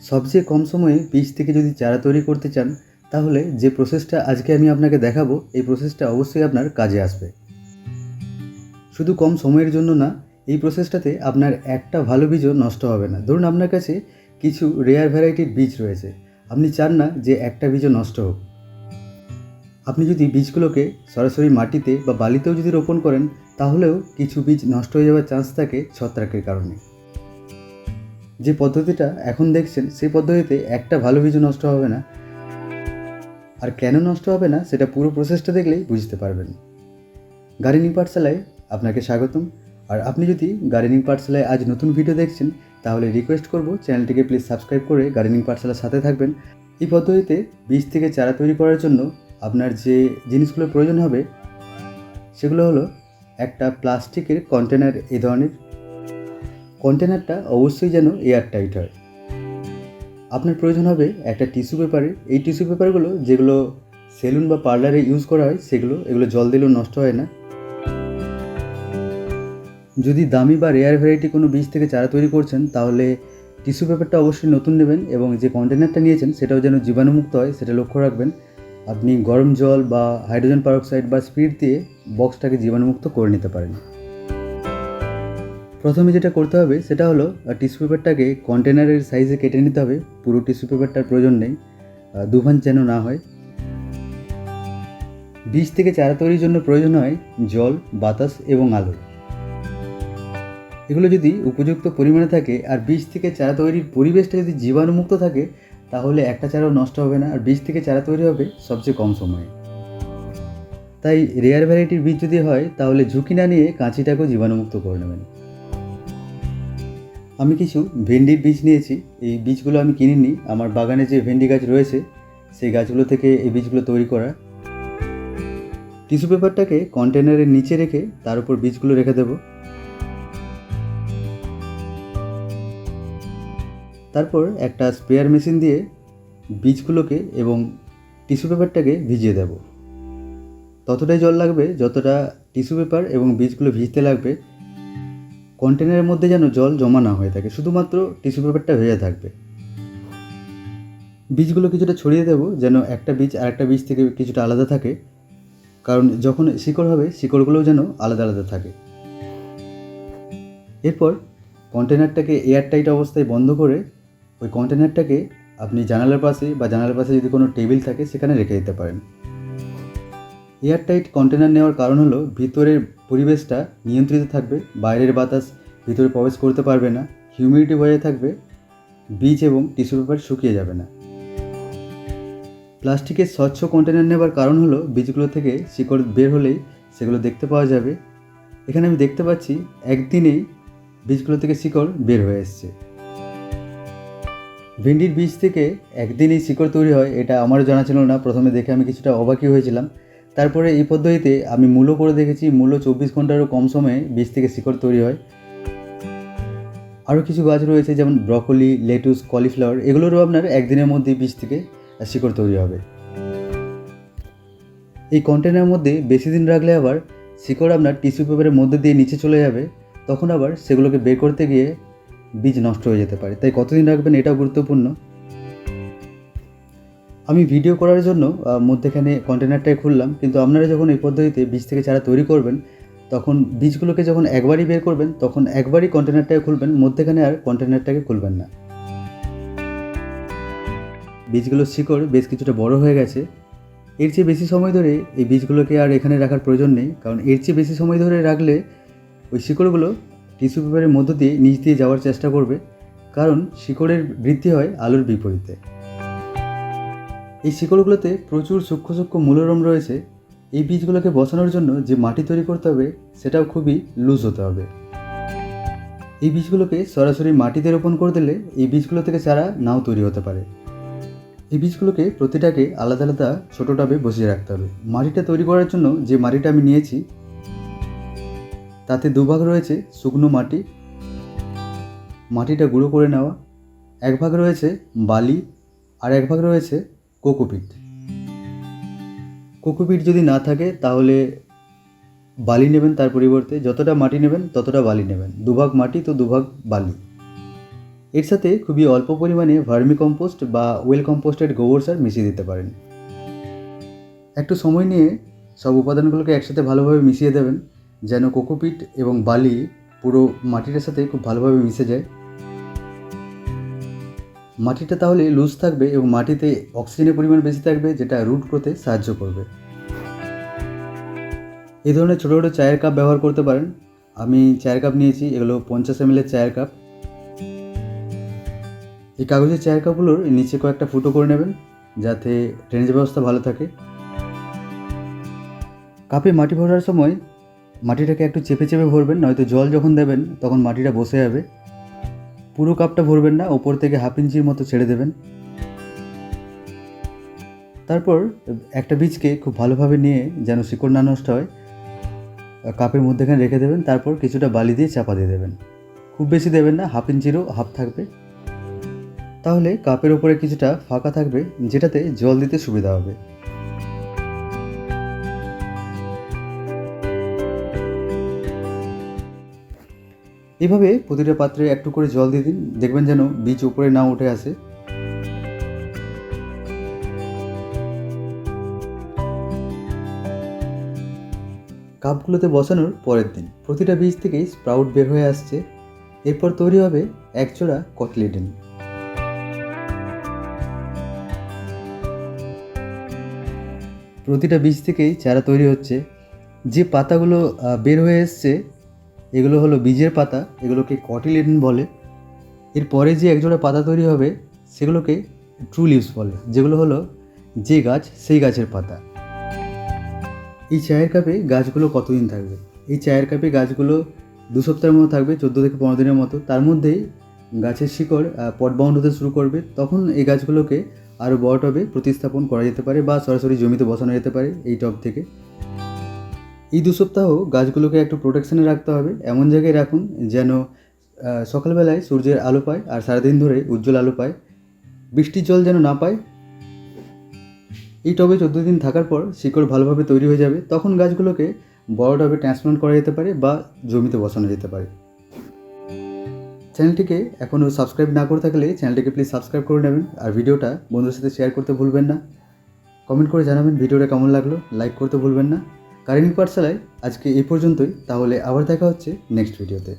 সবচেয়ে কম সময়ে বীজ থেকে যদি চারা তৈরি করতে চান, তাহলে যে প্রসেসটা আজকে আমি আপনাকে দেখাবো, এই প্রসেসটা অবশ্যই আপনার কাজে আসবে। শুধু কম সময়ের জন্য না, এই প্রসেসটাতে আপনার একটা ভালো বীজও নষ্ট হবে না। ধরুন আপনার কাছে কিছু রেয়ার ভ্যারাইটির বীজ রয়েছে। আপনি চান না যে একটা বীজও নষ্ট হোক। আপনি যদি বীজগুলোকে সরাসরি মাটিতে বা বালিতেও যদি রোপণ করেন, তাহলেও কিছু বীজ নষ্ট হয়ে যাওয়ার চান্স থাকে ছত্রাকের কারণে। যে পদ্ধতিটা এখন দেখছেন, সেই পদ্ধতিতে একটা ভালো বীজও নষ্ট হবে না। আর কেন নষ্ট হবে না, সেটা পুরো প্রসেসটা দেখলেই বুঝতে পারবেন। গার্ডেনিং পাঠশালায় আপনাকে স্বাগতম। আর আপনি যদি গার্ডেনিং পাঠশালায় আজ নতুন ভিডিও দেখছেন, তাহলে রিকোয়েস্ট করব চ্যানেলটিকে প্লিজ সাবস্ক্রাইব করে গার্ডেনিং পাঠশালার সাথে থাকবেন। এই পদ্ধতিতে বীজ থেকে চারা তৈরি করার জন্য আপনার যে জিনিসগুলোর প্রয়োজন হবে, সেগুলো হলো একটা প্লাস্টিকের কন্টেনার এই ধরনের কন্টেনারটা অবশ্যই যেন এয়ার টাইট হয়। আপনার প্রয়োজন হবে একটা টিস্যু পেপারের এই টিস্যু পেপারগুলো যেগুলো সেলুন বা পার্লারে ইউজ করা হয়, সেগুলো, এগুলো জল দিলেও নষ্ট হয় না। যদি দামি বা রেয়ার ভ্যারাইটি কোনো বীজ থেকে চারা তৈরি করছেন, তাহলে টিস্যু পেপারটা অবশ্যই নতুন নেবেন এবং যে কন্টেনারটা নিয়েছেন, সেটাও যেন জীবাণুমুক্ত হয়, সেটা লক্ষ্য রাখবেন। আপনি গরম জল বা হাইড্রোজেন পারক্সাইড বা স্পিড দিয়ে বক্সটাকে জীবাণুমুক্ত করে নিতে পারেন। প্রথমে যেটা করতে হবে, সেটা হলো টিস্যু পেপারটাকে কন্টেনারের সাইজে কেটে নিতে হবে। পুরো টিস্যু পেপারটার প্রয়োজন নেই দুভান যেন না হয়। বীজ থেকে চারা তৈরির জন্য প্রয়োজন হয় জল, বাতাস এবং আলো। এগুলো যদি উপযুক্ত পরিমাণে থাকে, আর বীজ থেকে চারা তৈরির পরিবেশটা যদি জীবাণুমুক্ত থাকে, তাহলে একটা চারাও নষ্ট হবে না, আর বীজ থেকে চারা তৈরি হবে সবচেয়ে কম সময়ে। তাই রেয়ার ভ্যারাইটির বীজ যদি হয়, তাহলে ঝুঁকি না নিয়ে কাঁচিটাকেও জীবাণুমুক্ত করে নেবেন। আমি কিছু ভেন্ডির বীজ নিয়েছি। এই বীজগুলো আমি কিনিনি। আমার বাগানে যে ভেন্ডি গাছ রয়েছে, সেই গাছগুলো থেকে এই বীজগুলো তৈরি করা। টিস্যু পেপারটাকে কন্টেনারের নিচে রেখে তার উপর বীজগুলো রেখে দেবো। তারপর একটা স্প্রেয়ার মেশিন দিয়ে বীজগুলোকে এবং টিস্যু পেপারটাকে ভিজিয়ে দেব। ততটাই জল লাগবে যতটা টিস্যু পেপার এবং বীজগুলো ভিজতে লাগবে কন্টেনারের মধ্যে যেন জল জমা না হয়ে থাকে, শুধুমাত্র টিস্যু পেপারটা ভেজা থাকবে। বীজগুলো কিছুটা ছড়িয়ে দেবো যেন একটা বীজ আর একটা বীজ থেকে কিছুটা আলাদা থাকে, কারণ যখন শিকড় হবে, শিকড়গুলোও যেন আলাদা আলাদা থাকে। এরপর কন্টেনারটাকে এয়ার টাইট অবস্থায় বন্ধ করে, ওই কন্টেনারটাকে আপনি জানালার পাশে বা জানালার পাশে যদি কোনো টেবিল থাকে, সেখানে রেখে দিতে পারেন। এয়ার টাইট কন্টেনার নেওয়ার কারণ হলো ভিতরের পরিবেশটা নিয়ন্ত্রিত থাকবে, বাইরের বাতাস ভিতরে প্রবেশ করতে পারবে না হিউমিডিটি বজায় থাকবে বীজ এবং টিস্যু পেপার শুকিয়ে যাবে না। প্লাস্টিকের স্বচ্ছ কন্টেনার নেবার কারণ হলো বীজগুলো থেকে শিকড় বের হলেই সেগুলো দেখতে পাওয়া যাবে। এখানে আমি দেখতে পাচ্ছি একদিনেই বীজগুলো থেকে শিকড় বের হয়ে এসছে। ভেন্ডির বীজ থেকে একদিনই শিকড় তৈরি হয়, এটা আমারও জানা ছিল না, প্রথমে দেখে আমি কিছুটা অবাকই হয়েছিলাম। তারপরে এই পদ্ধতিতে আমি মূলো করে দেখেছি মূলো চব্বিশ ঘন্টারও কম সময়ে বীজ থেকে শিকড় তৈরি হয়। আরও কিছু গাছ রয়েছে, যেমন ব্রকলি, লেটুস, কলিফ্লাওয়ার, এগুলোরও আপনার একদিনের মধ্যেই বীজ থেকে শিকড় তৈরি হবে। এই কন্টেনারের মধ্যে বেশি দিন রাখলে আবার শিকড় আপনার টিস্যু পেপারের মধ্যে দিয়ে নিচে চলে যাবে, তখন আবার সেগুলোকে বের করতে গিয়ে বীজ নষ্ট হয়ে যেতে পারে। তাই কতদিন রাখবেন এটাও গুরুত্বপূর্ণ। আমি ভিডিও করার জন্য মধ্যেখানে কন্টেনারটাই খুললাম, কিন্তু আপনারা যখন এই পদ্ধতিতে বীজ থেকে চারা তৈরি করবেন, তখন বীজগুলোকে যখন একবারই বের করবেন, তখন একবারই কন্টেনারটাকে খুলবেন, মধ্যেখানে আর কন্টেনারটাকে খুলবেন না। বীজগুলোর শিকড় বেশ কিছুটা বড় হয়ে গেছে। এর চেয়ে বেশি সময় ধরে এই বীজগুলোকে আর এখানে রাখার প্রয়োজন নেই, কারণ এর চেয়ে বেশি সময় ধরে রাখলে ওই শিকড়গুলো টিস্যু পেপারের মধ্য দিয়ে, নিচ দিয়ে যাওয়ার চেষ্টা করবে, কারণ শিকড়ের বৃদ্ধি হয় আলুর বিপরীতে। এই শিকড়গুলোতে প্রচুর সূক্ষ্ম সূক্ষ্ম মূলরম রয়েছে। এই বীজগুলোকে বসানোর জন্য যে মাটি তৈরি করতে হবে, সেটাও খুবই লুজ হতে হবে। এই বীজগুলোকে সরাসরি মাটিতে রোপণ করে দিলে এই বীজগুলো থেকে চারা নাও তৈরি হতে পারে। এই বীজগুলোকে প্রতিটাকে আলাদা আলাদা ছোটো টাবে বসিয়ে রাখতে হবে। মাটিটা তৈরি করার জন্য যে মাটিটা আমি নিয়েছি, তাতে দুভাগ রয়েছে শুকনো মাটি। মাটিটা গুঁড়ো করে নেওয়া। এক ভাগ রয়েছে বালি, আর এক ভাগ রয়েছে কোকোপিট। কোকোপিট যদি না থাকে, তাহলে বালি নেবেন তার পরিবর্তে। যতটা মাটি নেবেন, ততটা বালি নেবেন। দুভাগ মাটি তো দুভাগ বালি। এর সাথে খুবই অল্প পরিমাণে ভার্মি কম্পোস্ট বা ওয়েল কম্পোস্টেড গোবর সার মিশিয়ে দিতে পারেন। একটু সময় নিয়ে সব উপাদানগুলোকে একসাথে ভালোভাবে মিশিয়ে দেবেন, যেন কোকোপিট এবং বালি পুরো মাটির সাথে খুব ভালোভাবে মিশে যায়। মাটিটা তাহলে লুজ থাকবে এবং মাটিতে অক্সিজেনের পরিমাণ বেশি থাকবে, যেটা রুট করতে সাহায্য করবে। এই ধরনের ছোটো ছোটো চায়ের কাপ ব্যবহার করতে পারেন। আমি চায়ের কাপ নিয়েছি, এগুলো পঞ্চাশ এম চায়ের কাপ এই কাগজের চায়ের কাপগুলোর নিচে কয়েকটা ফুটো করে নেবেন, যাতে ড্রেনেজ ব্যবস্থা ভালো থাকে। কাপে মাটি ভরার সময় মাটিটাকে একটু চেপে চেপে ভরবেন, নয়তো জল যখন দেবেন, তখন মাটিটা বসে যাবে। পুরো কাপটা ভরবেন না, ওপর থেকে হাফ ইঞ্চির মতো ছেড়ে দেবেন। তারপর একটা বীজকে খুব ভালোভাবে নিয়ে যেন শিকড় না নষ্ট হয়, কাপের মধ্যেখানে রেখে দেবেন, তারপর কিছুটা বালি দিয়ে চাপা দিয়ে দেবেন। খুব বেশি দেবেন না, হাফ ইঞ্চিরও হাফ থাকবে। তাহলে কাপের ওপরে কিছুটা ফাঁকা থাকবে, যেটাতে জল দিতে সুবিধা হবে। এভাবে প্রতিটা পাত্রে একটু করে জল দিয়ে দিন। দেখবেন যেন বীজ উপরে না উঠে আসে। কাপগুলোতে বসানোর পরের দিন প্রতিটা বীজ থেকেই স্প্রাউট বের হয়ে আসছে। এরপর তৈরি হবে এক একজোড়া কটলেডেন প্রতিটা বীজ থেকেই চারা তৈরি হচ্ছে। যে পাতাগুলো বের হয়ে এসছে এগুলো হলো বীজের পাতা, এগুলোকে কটিলেডেন বলে। এরপরে যে একজোড়া পাতা তৈরি হবে, সেগুলোকে ট্রু লিভস বলে, যেগুলো হলো যে গাছ, সেই গাছের পাতা। এই চায়ের কাপে গাছগুলো কতদিন থাকবে? এই চায়ের কাপে গাছগুলো দু সপ্তাহের মতো থাকবে, চোদ্দ থেকে পনেরো দিনের মতো। তার মধ্যেই গাছের শিকড় পট বাউন্ড হতে শুরু করবে। তখন এই গাছগুলোকে আরও বড় টবে প্রতিস্থাপন করা যেতে পারে বা সরাসরি জমিতে বসানো যেতে পারে এই টব থেকে। এই দু সপ্তাহ গাছগুলোকে একটু প্রোটেকশানে রাখতে হবে। এমন জায়গায় রাখুন যেন সকালবেলায় সূর্যের আলো পায় আর সারাদিন ধরে উজ্জ্বল আলো পায়। বৃষ্টির জল যেন না পায়। এই টবে চোদ্দ দিন থাকার পর শিকড় ভালোভাবে তৈরি হয়ে যাবে। তখন গাছগুলোকে বড় টবে ট্রান্সপ্লান্ট করা যেতে পারে বা জমিতে বসানো যেতে পারে। চ্যানেলটিকে এখনও সাবস্ক্রাইব না করে থাকলে চ্যানেলটিকে প্লিজ সাবস্ক্রাইব করে নেবেন আর ভিডিওটা বন্ধুদের সাথে শেয়ার করতে ভুলবেন না। কমেন্ট করে জানাবেন ভিডিওটা কেমন লাগল। লাইক করতে ভুলবেন না। কারিনী পাঠশালায় আজকে এই পর্যন্তই তাহলে আবার দেখা হচ্ছে নেক্সট ভিডিওতে